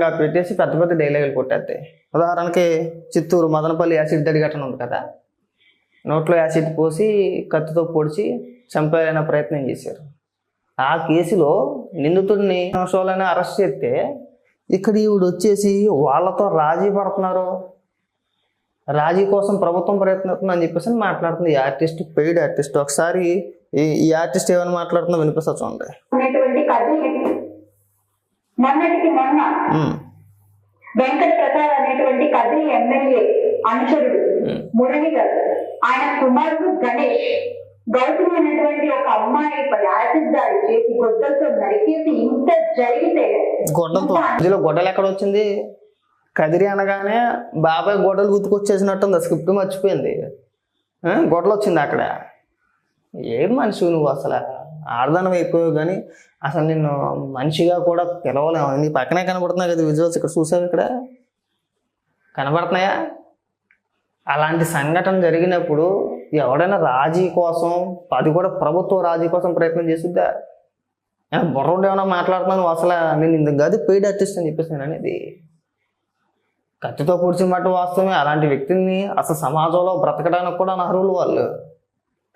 పెట్టేసి పెద్ద పెద్ద డైలాగులు కొట్టేస్తాయి. ఉదాహరణకి చిత్తూరు మదనపల్లి యాసిడ్ దడి ఘటన ఉంది కదా నోట్లో యాసిడ్ పోసి కత్తితో పొడిచి చంపాలనే ప్రయత్నం చేశారు. ఆ కేసులో నిందితుడిని సంవత్సరాలని అరెస్ట్ చేస్తే ఇక్కడ ఈవిడ వచ్చేసి వాళ్ళతో రాజీ పడుతున్నారు. రాజీ కోసం ప్రభుత్వం ప్రయత్నిస్తుంది అని చెప్పేసి మాట్లాడుతుంది. ఈ ఆర్టిస్ట్ పెయిడ్ ఆర్టిస్ట్. ఒకసారి ఈ ఈ ఆర్టిస్ట్ ఏమైనా మాట్లాడుతుందో వినిపిస్తా చూడండి. మొన్నటికి మొన్న వెంకట ప్రసాద్ అనేటువంటి కదిలి ఎమ్మెల్యే అనుచరుడు. మురళి గారు ఆయన కుమారుడు గణేష్ గౌతమి అనేటువంటి ఒక అమ్మాయిపై యాసిడ్ దాడి చేసి గొడ్డలతో నరికేసి ఇంత జరిగితే గొడ్డలతో గొడ్డలు ఎక్కడ వచ్చింది? కదిరి అనగానే బాబాయ్ గొడ్డలు గుర్తుకొచ్చేసినట్టుంది స్క్రిప్ట్ మర్చిపోయింది. ఆ, గొడ్డలు వచ్చింది అక్కడ. ఏం మనిషి నువ్వు అసలు? ఆడదనం అయిపోయావు కానీ అసలు నిన్ను మనిషిగా కూడా పిలవలేము. నీ పక్కనే కనబడుతున్నాయి కదా విజువల్స్ ఇక్కడ చూసావు ఇక్కడ? కనబడుతున్నాయా? అలాంటి సంఘటన జరిగినప్పుడు ఎవడైనా రాజీ కోసం అది కూడా ప్రభుత్వ రాజీ కోసం ప్రయత్నం చేస్తుందా బుర్రోడు ఏమైనా మాట్లాడుతున్నాను అసలు? నేను ఇంత గది పెయిడ్ ఆర్టిస్ట్ అని చెప్పేసి నేను అనేది. కత్తితో పొడిచి మాట వాస్తవమే. అలాంటి వ్యక్తిని అసలు సమాజంలో బ్రతకడానికి కూడా అర్హులు వాళ్ళు.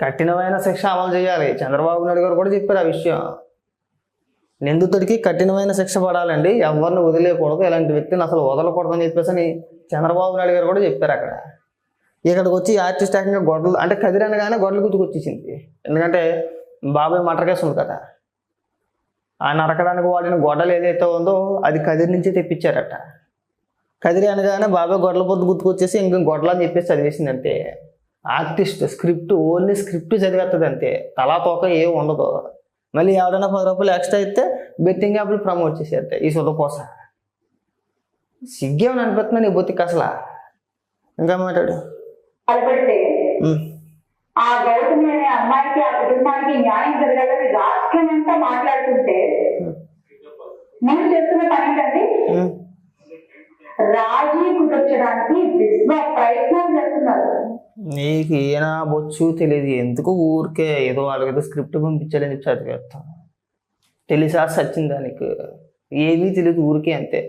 కఠినమైన శిక్ష అమలు చేయాలి. చంద్రబాబు నాయుడు గారు కూడా చెప్పారు ఆ విషయం. నిందితుడికి కఠినమైన శిక్ష పడాలండి. ఎవరిని వదిలేయకూడదు. ఇలాంటి వ్యక్తిని అసలు వదలకూడదు అని చెప్పేసి అని చంద్రబాబు నాయుడు గారు కూడా చెప్పారు అక్కడ. ఇక్కడికి వచ్చి ఆర్టిస్ట్ ఏకంగా అంటే కదిరి అనగానే గొడ్డలు గుర్తుకొచ్చేసింది ఎందుకంటే బాబాయ్ మటర్ కేసు ఉంది కదా. ఆ నరకడానికి వాడిన గొడ్డలు ఏదైతే ఉందో అది కదిరి నుంచి తెప్పించారట. కదిరి అనగానే బాబాయ్ గొడ్డల పొద్దు గుర్తుకొచ్చేసి ఇంక గొడ్డలు అని చెప్పేసి చదివేసింది అంతే ఆర్టిస్ట్ స్క్రిప్ట్ ఓన్లీ స్క్రిప్ట్ చదివేస్తుంది అంతే తలా తోక ఏం ఉండదు. మళ్ళీ ఎవరైనా పది రూపాయలు ఎక్స్ట్రా ఇస్తే బెట్టింగ్ యాప్లు ప్రమోట్ చేసేస్తాయి ఈ సుధకోస సిగ్గేమని అనిపిస్తుంది నీ బొత్తికి అసలు? ఇంకా మాట్లాడు. తలపడితే ఉమ్. ఆ గౌతమి అనే అమ్మాయికి ఆ కుటుంబానికి న్యాయం జరగాలని రాష్ట్రం అంతా మాట్లాడుతుంటే నేను చేస్తున్న పని ఏంటంటే ఉమ్. రాజీ కుదర్చడానికి విశ్వ ప్రయత్నం చేస్తున్నారు. నీకు ఏనా బొచ్చు తెలియదు. ఎందుకు ఊరికే ఏదో వాళ్ళకి ఏదో స్క్రిప్ట్ పంపించాలని చెప్పి చదివేస్తాం తెలిసా సచ్చిందా నీకు? ఏమీ తెలియదు ఊరికే అంతే.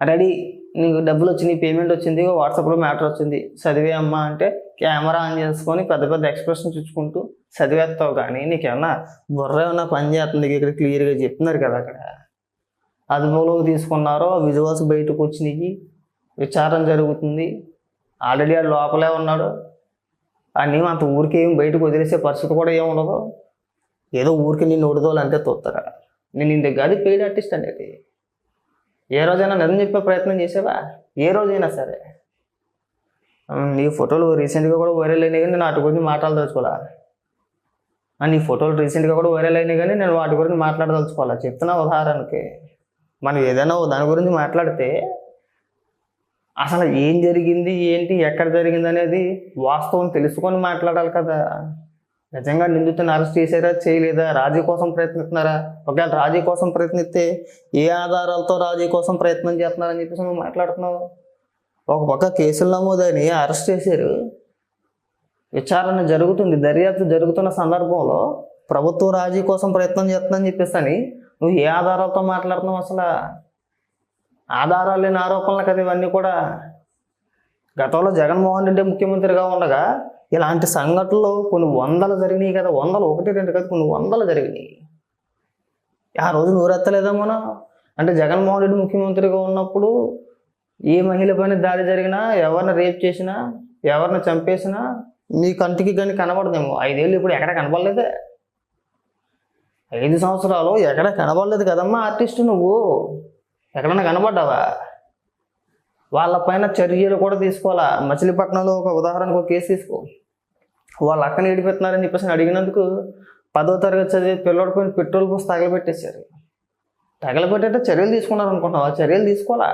రెడీ నీకు డబ్బులు వచ్చినాయి పేమెంట్ వచ్చింది వాట్సాప్లో మ్యాటర్ వచ్చింది. చదివే అమ్మా అంటే కెమెరా ఆన్ చేసుకొని పెద్ద పెద్ద ఎక్స్ప్రెషన్ చూసుకుంటూ చదివేస్తావు కానీ నీకేమన్నా బుర్ర ఏమన్నా పని చేస్తుంది? ఇక్కడ క్లియర్గా చెప్తున్నారు కదా అక్కడ. అదుపులోకి తీసుకున్నారో విజువల్స్ బయటకు వచ్చినాయి విచారం జరుగుతుంది. ఆల్రెడీ ఆ లోపలే ఉన్నాడు. అన్నీ అంత ఊరికి ఏం బయటకు వదిలేసే పరిస్థితి కూడా ఏమి ఉండదు. ఏదో ఊరికి నిన్ను ఒడిదోలు అంతే తోస్తారా నేను ఇంత గది పెయిడ్ ఆర్టిస్ట్ అనేది ఏ రోజైనా నిజం చెప్పే ప్రయత్నం చేసావా? ఏ రోజైనా సరే. నీ ఫోటోలు రీసెంట్గా కూడా వైరల్ అయినాయి కానీ నేను వాటి గురించి మాట్లాడదలుచుకోవాలా? నీ ఫోటోలు రీసెంట్గా కూడా వైరల్ అయినాయి కానీ నేను వాటి గురించి మాట్లాడదలుచుకోవాలా? చెప్తున్నా ఉదాహరణకి. మనం ఏదైనా దాని గురించి మాట్లాడితే అసలు ఏం జరిగింది ఏంటి ఎక్కడ జరిగింది అనేది వాస్తవం తెలుసుకొని మాట్లాడాలి కదా. నిజంగా నిందితుని అరెస్ట్ చేశారా చేయలేదా రాజీ కోసం ప్రయత్నిస్తున్నారా? ఒకవేళ రాజీ కోసం ప్రయత్నిస్తే ఏ ఆధారాలతో రాజీ కోసం ప్రయత్నం చేస్తున్నారని చెప్పేసి నువ్వు మాట్లాడుతున్నావు? ఒక పక్క కేసులు నమోదని అరెస్ట్ చేశారు. విచారణ జరుగుతుంది దర్యాప్తు జరుగుతున్న సందర్భంలో ప్రభుత్వం రాజీ కోసం ప్రయత్నం చేస్తుందని చెప్పేసి అని నువ్వు ఏ ఆధారాలతో మాట్లాడుతున్నావు అసలు? ఆధారాలు లేని ఆరోపణలు కదా ఇవన్నీ కూడా. గతంలో జగన్మోహన్ రెడ్డి ముఖ్యమంత్రిగా ఉండగా ఇలాంటి సంఘటనలు కొన్ని వందలు జరిగినాయి కదా. వందలు ఒకటి రెండు కదా కొన్ని వందలు జరిగినాయి. ఆ రోజు నూరెత్తలేదా మనం అంటే జగన్మోహన్ రెడ్డి ముఖ్యమంత్రిగా ఉన్నప్పుడు ఏ మహిళ పైన దాడి జరిగినా ఎవరిని రేప్ చేసినా ఎవరిని చంపేసినా మీ కంటికి కానీ కనబడదేమో. ఐదేళ్ళు ఇప్పుడు ఎక్కడ కనబడలేదే. ఐదు సంవత్సరాలు ఎక్కడ కనబడలేదు కదమ్మా ఆర్టిస్ట్ నువ్వు. ఎక్కడన్నా కనబడ్డావా? వాళ్ళపైన చర్యలు కూడా తీసుకోవాలా? మచిలీపట్నంలో ఒక ఉదాహరణకు ఒక కేసు తీసుకో. వాళ్ళ అక్కని ఏడిపెట్టినారని చెప్పేసి అడిగినందుకు పదో తరగతి చదివే పిల్లడి పైన పెట్రోల్ పోసి తగలబెట్టేశారు. తగలబెట్టేట చర్యలు తీసుకున్నారు అనుకుంటున్నావా? చర్యలు తీసుకోవాలా?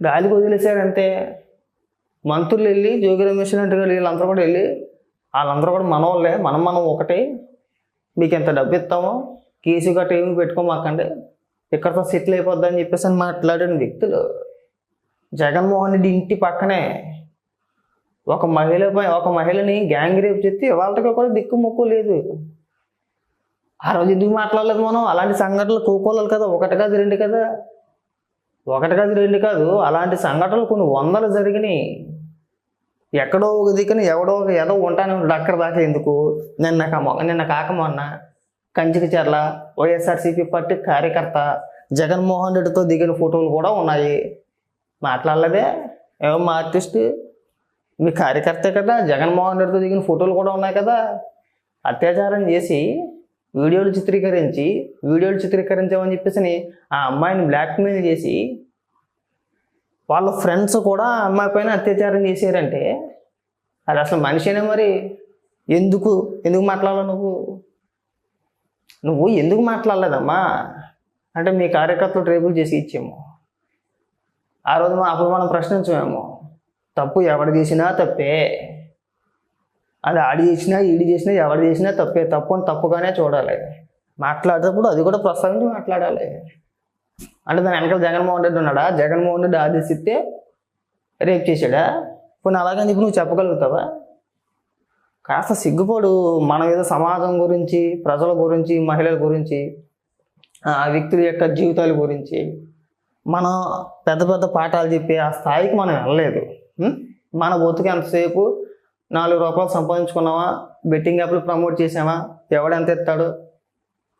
గాలికి వదిలేశారంటే మంత్రులు వెళ్ళి జోగి రమేష్ రెడ్డి గారు వీళ్ళందరూ కూడా వెళ్ళి వాళ్ళందరూ కూడా మనోళ్ళే మనం మనం ఒకటే. మీకు ఎంత డబ్బు ఇస్తామో కేసు గట్ట ఏమి పెట్టుకోమాకండి. ఇక్కడతో సెటిల్ అయిపోద్దని చెప్పేసి అని మాట్లాడిన వ్యక్తులు జగన్మోహన్ రెడ్డి ఇంటి పక్కనే ఒక మహిళపై ఒక మహిళని గ్యాంగ్ రేప్ చెప్తే వాళ్ళకి కూడా దిక్కు మొక్కు లేదు. ఆ రోజు ఎందుకు మాట్లాడలేదు మనం? అలాంటి సంఘటనలు కోకోలేదు కదా. ఒకటి కాదు రెండు కదా. ఒకటి కాదు రెండు కాదు. అలాంటి సంఘటనలు కొన్ని వందలు జరిగినాయి. ఎక్కడో ఒక దిక్కున ఎవడో ఒక ఏదో ఉంటాను డక్కర్ అక్కడ దాకా ఎందుకు? నిన్న కామ నిన్న కాక మొన్న కంచికచర్ల వైఎస్ఆర్సీపీ పార్టీ కార్యకర్త జగన్మోహన్ రెడ్డితో దిగిన ఫోటోలు కూడా ఉన్నాయి. మాట్లాడలేదే? ఏమో మా ఆర్టిస్ట్ మీ కార్యకర్తే కదా జగన్మోహన్ రెడ్డితో దిగిన ఫోటోలు కూడా ఉన్నాయి కదా. అత్యాచారం చేసి వీడియోలు చిత్రీకరించి వీడియోలు చిత్రీకరించామని చెప్పేసి ఆ అమ్మాయిని బ్లాక్మెయిల్ చేసి వాళ్ళ ఫ్రెండ్స్ కూడా ఆ అమ్మాయి పైన అత్యాచారం చేశారంటే అది అసలు మనిషినే మరి? ఎందుకు? ఎందుకు మాట్లాడాలి నువ్వు? నువ్వు ఎందుకు మాట్లాడలేదమ్మా? అంటే మీ కార్యకర్తలు ట్రేబుల్ చేసి ఇచ్చాము. ఆ రోజు మా- అప్పుడు మనం ప్రశ్నించమేమో. తప్పు ఎవడు చేసినా తప్పే. అది ఆడి చేసినా ఈడి చేసినా ఎవడు చేసినా తప్పే. తప్పు అని తప్పుగానే చూడాలి. మాట్లాడేటప్పుడు అది కూడా ప్రస్తావించి మాట్లాడాలి. అంటే దాని వెనకాల జగన్మోహన్ రెడ్డి ఉన్నాడా? జగన్మోహన్ రెడ్డి ఆదేశిస్తే రేపు చేశాడా? పోనీ అలాగని ఇప్పుడు నువ్వు చెప్పగలుగుతావా? కాస్త సిగ్గుపడు మనం ఏదో సమాజం గురించి ప్రజల గురించి మహిళల గురించి ఆ వ్యక్తుల యొక్క జీవితాల గురించి మనం పెద్ద పెద్ద పాఠాలు చెప్పి ఆ స్థాయికి మనం వెళ్ళలేదు. మన బతుకు ఎంతసేపు నాలుగు రూపాయలు సంపాదించుకున్నామా బెట్టింగ్ యాప్లు ప్రమోట్ చేసామా ఎవడెంత ఎత్తాడు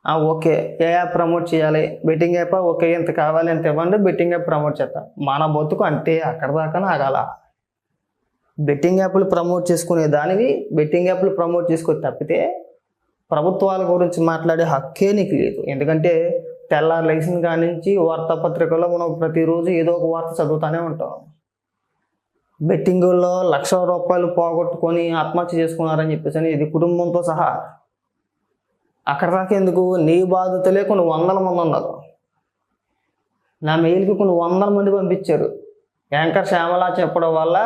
ఆ, ఓకే. ఏ యాప్ ప్రమోట్ చేయాలి? Betting app? ఓకే. ఎంత కావాలి? ఎంత ఇవ్వండి? బెట్టింగ్ యాప్ ప్రమోట్ చేస్తా. మన బతుకు అంతే అక్కడ దాకా ఆగాల. బెట్టింగ్ యాప్లు ప్రమోట్ చేసుకునే దానివి బెట్టింగ్ యాప్లు ప్రమోట్ చేసుకొని తప్పితే ప్రభుత్వాల గురించి మాట్లాడే హక్కే నీకు లేదు. ఎందుకంటే తెల్లారి లైసెన్స్ కాడి నుంచి వార్తాపత్రికల్లో మనం ప్రతిరోజు ఏదో ఒక వార్త చదువుతూనే ఉంటాం. బెట్టింగుల్లో లక్ష రూపాయలు పోగొట్టుకొని ఆత్మహత్య చేసుకున్నారని చెప్పేసి అని ఇది కుటుంబంతో సహా. అక్కడ దాకా ఎందుకు? నీ బాధితులే కొన్ని వందల మంది ఉన్నారు. నా మెయిల్కి కొన్ని వందల మంది పంపించారు. యాంకర్ శ్యామల చెప్పడం వల్ల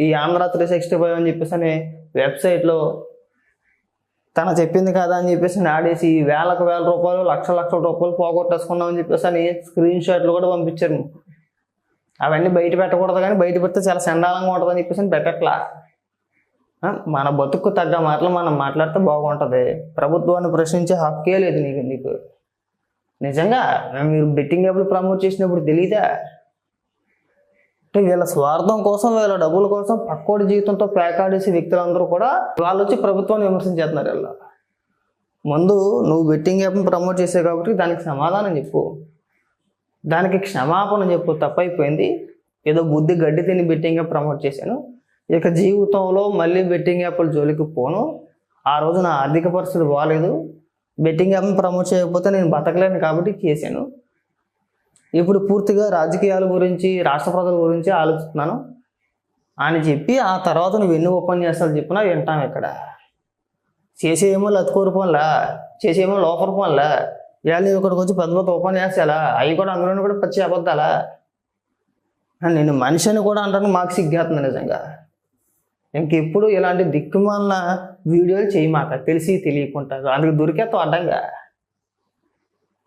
ఈ ఆంధ్ర త్రీ సిక్స్టీ ఫైవ్ అని చెప్పేసి అని వెబ్సైట్లో తన చెప్పింది కదా అని చెప్పేసి ఆడేసి వేలకు వేల రూపాయలు లక్ష లక్షల రూపాయలు పోగొట్టేసుకున్నాం అని చెప్పేసి అని స్క్రీన్ షాట్లు కూడా పంపించారు. అవన్నీ బయట పెట్టకూడదు కానీ బయట పెడితే చాలా చండాలంగా ఉంటుంది అని చెప్పేసి అని పెట్టట్లా. మన బతుకు తగ్గ మాటలు మనం మాట్లాడితే బాగుంటుంది. ప్రభుత్వాన్ని ప్రశ్నించే హక్కే లేదు నీకు నీకు. నిజంగా మీరు బెట్టింగ్ యాప్లు ప్రమోట్ చేసినప్పుడు తెలియదా అంటే వీళ్ళ స్వార్థం కోసం వీళ్ళ డబ్బుల కోసం పక్కోడి జీవితంతో పేకాడేసి వ్యక్తులందరూ కూడా వాళ్ళు వచ్చి ప్రభుత్వాన్ని విమర్శించేస్తున్నారు వీళ్ళ. ముందు నువ్వు బెట్టింగ్ యాప్ని ప్రమోట్ చేసావు కాబట్టి దానికి సమాధానం చెప్పు. దానికి క్షమాపణ చెప్పు. తప్పైపోయింది. ఏదో బుద్ధి గడ్డి తిని బెట్టింగ్ యాప్ ప్రమోట్ చేశాను. ఇక జీవితంలో మళ్ళీ బెట్టింగ్ యాప్ల జోలికి పోను. ఆ రోజు నా ఆర్థిక పరిస్థితి బాగాలేదు బెట్టింగ్ యాప్ని ప్రమోట్ చేయకపోతే నేను బతకలేను కాబట్టి చేశాను. ఇప్పుడు పూర్తిగా రాజకీయాల గురించి రాష్ట్ర ప్రజల గురించి ఆలోచిస్తున్నాను. అని చెప్పి ఆ తర్వాత నువ్వు ఎన్ని ఉపన్యాసాలు చెప్పినా వింటాం ఇక్కడ. చేసేమో లతుకోరు పనులా చేసేమో లోపల పనులా ఇవాళ ఇక్కడికి వచ్చి పెద్ద పెద్ద ఉపన్యాసాలా? అవి కూడా అందులోనే కూడా పచ్చి అబద్ధాలా? నేను మనిషిని కూడా అంటాను మాకు సిగ్గేస్తుంది నిజంగా. ఇంకెప్పుడు ఇలాంటి దిక్కుమాలిన వీడియోలు చేయమాక తెలిసి తెలియకుండా అందుకు దొరికేస్తావు అడ్డంగా.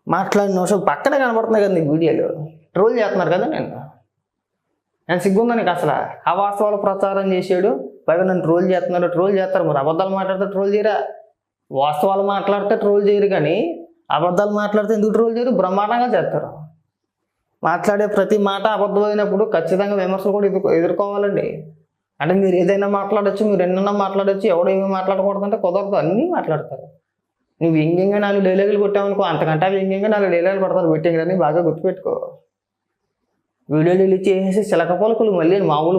మాట్లాడిన నిమిషం పక్కనే కనబడుతున్నాయి కదా నీ వీడియోలు. ట్రోల్ చేస్తున్నారు కదా నేను నేను సిగ్గుందా నీకు అసలు? అవాస్తవాలు ప్రచారం చేసాడు. పైగా నన్ను ట్రోల్ చేస్తున్నారు. ట్రోల్ చేస్తారు. మరి అబద్ధాలు మాట్లాడితే ట్రోల్ చేయరా? వాస్తవాలు మాట్లాడితే ట్రోల్ చేయరు కానీ అబద్ధాలు మాట్లాడితే ఎందుకు ట్రోల్ చేయరు? బ్రహ్మాండంగా చేస్తారు. మాట్లాడే ప్రతి మాట అబద్ధమైనప్పుడు ఖచ్చితంగా విమర్శలు కూడా ఎదుర్కో ఎదుర్కోవాలండి. అంటే మీరు ఏదైనా మాట్లాడొచ్చు మీరు ఎన్నైనా మాట్లాడచ్చు ఎవడో ఏమి మాట్లాడకూడదంటే కుదరదు. అన్నీ మాట్లాడతారు. నువ్వు వ్యంగ్యంగా నాలుగు డైలాగులు కొట్టావనుకో అంతకంటే వ్యంగ్యంగా నాలుగు డైలాగులు పడతారు మీటింగ్ అని బాగా గుర్తుపెట్టుకో. వీడియోలు చేసేసి చిలక పలుకులు మళ్ళీ మామూలు